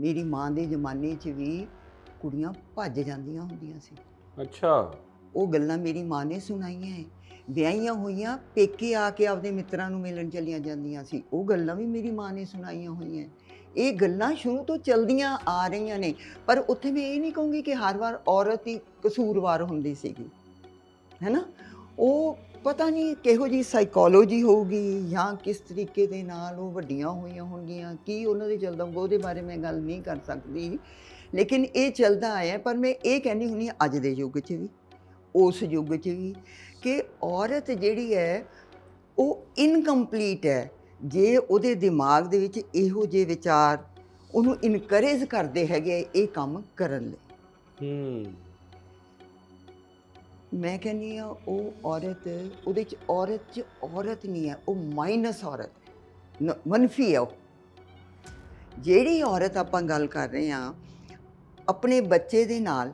ਮੇਰੀ ਮਾਂ ਦੇ ਜ਼ਮਾਨੇ 'ਚ ਵੀ ਕੁੜੀਆਂ ਭੱਜ ਜਾਂਦੀਆਂ ਹੁੰਦੀਆਂ ਸੀ। ਅੱਛਾ। ਉਹ ਗੱਲਾਂ ਮੇਰੀ ਮਾਂ ਨੇ ਸੁਣਾਈਆਂ ਹੈ ਵਿਆਹੀਆਂ ਹੋਈਆਂ ਪੇਕੇ ਆ ਕੇ ਆਪਦੇ ਮਿੱਤਰਾਂ ਨੂੰ ਮਿਲਣ ਚਲੀਆਂ ਜਾਂਦੀਆਂ ਸੀ। ਉਹ ਗੱਲਾਂ ਵੀ ਮੇਰੀ ਮਾਂ ਨੇ ਸੁਣਾਈਆਂ ਹੋਈਆਂ ਇਹ ਗੱਲਾਂ ਸ਼ੁਰੂ ਤੋਂ ਚਲਦੀਆਂ ਆ ਰਹੀਆਂ ਨੇ ਪਰ ਉੱਥੇ ਮੈਂ ਇਹ ਨਹੀਂ ਕਹੂੰਗੀ ਕਿ ਹਰ ਵਾਰ ਔਰਤ ਹੀ ਕਸੂਰਵਾਰ ਹੁੰਦੀ ਸੀਗੀ। ਹੈਨਾ? ਉਹ ਪਤਾ ਨਹੀਂ ਕਿਹੋ ਜੀ ਸਾਈਕੋਲੋਜੀ ਹੋਊਗੀ ਜਾਂ ਕਿਸ ਤਰੀਕੇ ਦੇ ਨਾਲ ਉਹ ਵੱਡੀਆਂ ਹੋਈਆਂ ਹੋਣਗੀਆਂ, ਕੀ ਉਹਨਾਂ ਦੇ ਚੱਲਦਾ ਹੋਊਗਾ, ਉਹਦੇ ਬਾਰੇ ਮੈਂ ਗੱਲ ਨਹੀਂ ਕਰ ਸਕਦੀ। ਲੇਕਿਨ ਇਹ ਚੱਲਦਾ ਆਇਆ, ਪਰ ਮੈਂ ਇਹ ਕਹਿੰਦੀ ਹੁੰਦੀ ਅੱਜ ਦੇ ਯੁੱਗ 'ਚ ਵੀ, ਉਸ ਯੁੱਗ 'ਚ ਵੀ, ਕਿ ਔਰਤ ਜਿਹੜੀ ਹੈ, ਉਹ ਇਨਕੰਪਲੀਟ ਹੈ। ਜੇ ਉਹਦੇ ਦਿਮਾਗ ਦੇ ਵਿੱਚ ਇਹੋ ਜਿਹੇ ਵਿਚਾਰ ਉਹਨੂੰ ਇਨਕਰੇਜ ਕਰਦੇ ਹੈਗੇ ਇਹ ਕੰਮ ਕਰਨ ਲਈ। ਹੂੰ। ਮੈਂ ਕਹਿੰਦੀ ਆ ਉਹ ਔਰਤ, ਉਹਦੇ ਚ ਔਰਤ ਚ ਔਰਤ ਨਹੀਂ ਹੈ, ਉਹ ਮਾਈਨਸ ਔਰਤ ਹੈ। ਨ- ਮਨਫੀ ਹੈ ਉਹ। ਜਿਹੜੀ ਔਰਤ ਆਪਾਂ ਗੱਲ ਕਰ ਰਹੇ ਆ ਆਪਣੇ ਬੱਚੇ ਦੇ ਨਾਲ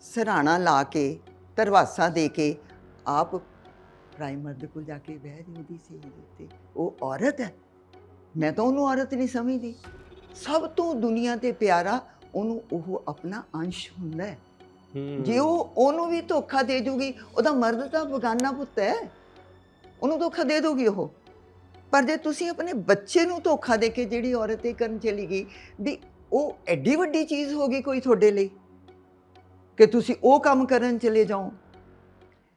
ਸਰਾਣਾ ਲਾ ਕੇ ਤਰਵਾਸਾ ਦੇ ਕੇ, ਆਪ ਪ੍ਰਾਈਮਰ ਦੇ ਕੋਲ ਜਾ ਕੇ ਬਹਿ ਰਹੀ ਉਹਦੀ ਸੇਜ ਦੇ ਉੱਤੇ। ਉਹ ਔਰਤ ਹੈ। ਮੈਂ ਤਾਂ ਉਹਨੂੰ ਔਰਤ ਨਹੀਂ ਸਮਝਦੀ। ਸਭ ਤੋਂ ਦੁਨੀਆ ਤੇ ਪਿਆਰਾ, ਉਹਨੂੰ ਉਹ ਆਪਣਾ ਅੰਸ਼ ਹੁੰਦਾ ਹੈ। ਜੇ ਉਹ ਉਹਨੂੰ ਵੀ ਧੋਖਾ ਦੇ ਜੂਗੀ, ਉਹਦਾ ਮਰਦ ਤਾਂ ਬਗਾਨਾ ਪੁੱਤ ਹੈ। ਉਹਨੂੰ ਧੋਖਾ ਦੇ ਦੋਗੀ ਉਹ। ਪਰ ਜੇ ਤੁਸੀਂ ਆਪਣੇ ਬੱਚੇ ਨੂੰ ਧੋਖਾ ਦੇ ਕੇ ਜਿਹੜੀ ਔਰਤ ਇਹ ਕਰਨ ਚਲੀ ਗਈ, ਵੀ ਉਹ ਐਡੀ ਵੱਡੀ ਚੀਜ਼ ਹੋ ਗਈ ਕੋਈ ਤੁਹਾਡੇ ਲਈ? ਕਿ ਤੁਸੀਂ ਉਹ ਕੰਮ ਕਰਨ ਚਲੇ ਜਾਓ।